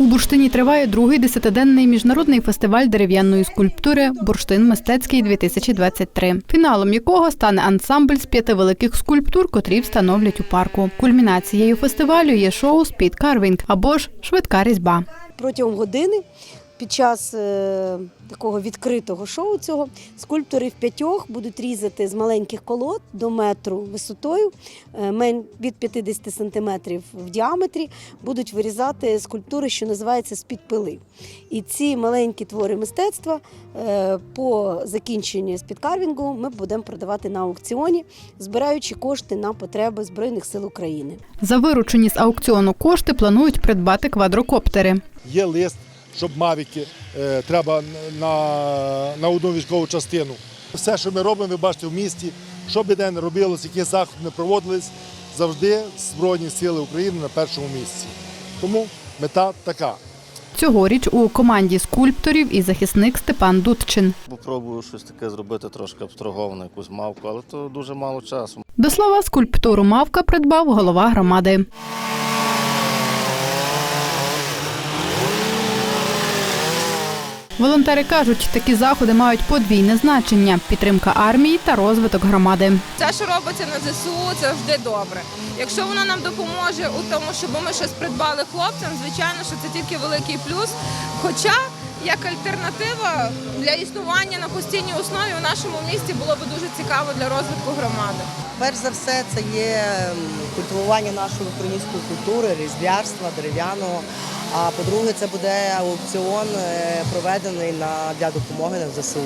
У Бурштині триває другий десятиденний міжнародний фестиваль дерев'яної скульптури Бурштин мистецький 2023 фіналом якого стане ансамбль з п'яти великих скульптур, котрі встановлять у парку. Кульмінацією фестивалю є шоу Спід Карвінг або ж швидка різьба. протягом години. Під час е, такого відкритого шоу цього скульптори в п'ятьох будуть різати з маленьких колод до метру висотою, е, від 50 сантиметрів в діаметрі, будуть вирізати скульптури, що називаються з-під пили. І ці маленькі твори мистецтва е, по закінченні спідкарвінгу ми будемо продавати на аукціоні, збираючи кошти на потреби Збройних сил України. За виручені з аукціону кошти планують придбати квадрокоптери. Є лист, щоб мавіки е, треба на, на одну військову частину. Все, що ми робимо, ви бачите в місті, що би де не робилось, які заходи не проводились, завжди Збройні Сили України на першому місці. Тому мета така. Цьогоріч у команді скульпторів і захисник Степан Дудчин. Попробую щось таке зробити трошки абстраговано, якусь мавку, але то дуже мало часу. До слова, скульптуру мавка придбав голова громади. Волонтери кажуть, такі заходи мають подвійне значення підтримка армії та розвиток громади. Те, що робиться на ЗСУ, це завжди добре. Якщо воно нам допоможе у тому, щоб ми щось придбали хлопцям, звичайно, що це тільки великий плюс. Хоча як альтернатива для існування на постійній основі в нашому місті було б дуже цікаво для розвитку громади. Перш за все, це є культивування нашої української культури, різблярства, дерев'яного. А по-друге, це буде аукціон е, проведений на для допомоги на ЗСУ.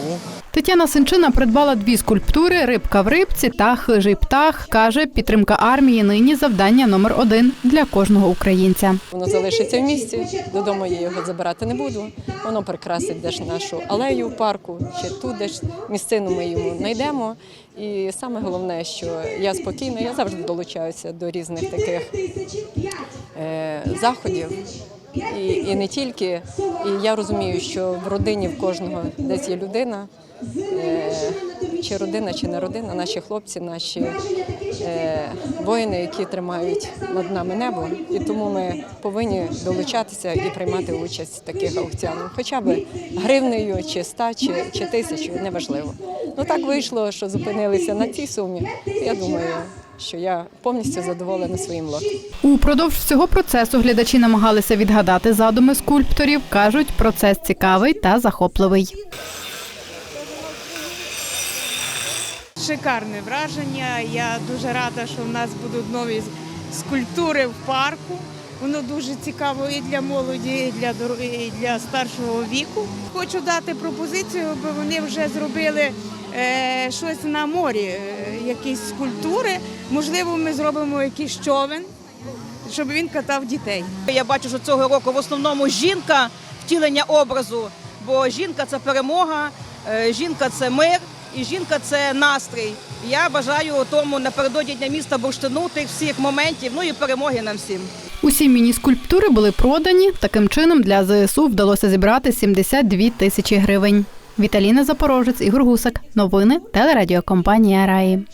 Тетяна Синчина придбала дві скульптури Рибка в рибці та Хижий птах. каже, підтримка армії нині завдання номер один для кожного українця. Воно залишиться в місті. Додому я його забирати не буду. Воно прикрасить десь нашу алею в парку, чи тут десь місцину ми йому знайдемо. І саме головне, що я спокійна, я завжди долучаюся до різних таких е, заходів. І, і не тільки. І я розумію, що в родині в кожного десь є людина, е, чи родина, чи не родина, наші хлопці, наші е, воїни, які тримають над нами небо. І тому ми повинні долучатися і приймати участь в таких аукціонах. Хоча б гривнею, чи ста, чи, чи тисячу, неважливо. Ну так вийшло, що зупинилися на цій сумі. Я думаю, що я повністю задоволена своїм лотом. Упродовж всього процесу глядачі намагалися відгадати задуми скульпторів. кажуть, процес цікавий та захопливий. Шикарне враження. Я дуже рада, що в нас будуть нові скульптури в парку. Воно дуже цікаво і для молоді, і для і для старшого віку. Хочу дати пропозицію, бо вони вже зробили е, щось на морі, е, якісь скульптури. Можливо, ми зробимо якийсь човен, щоб він катав дітей. Я бачу, що цього року в основному жінка втілення образу, бо жінка це перемога, е, жінка це мир і жінка це настрій. Я бажаю тому напередодні дня міста Бурштину тих всіх моментів, ну і перемоги нам всім. Усі міні-скульптури були продані. Таким чином для ЗСУ вдалося зібрати 72 тисячі гривень. Віталіна Запорожець, Ігор Гусак. Новини телерадіокомпанія Раї.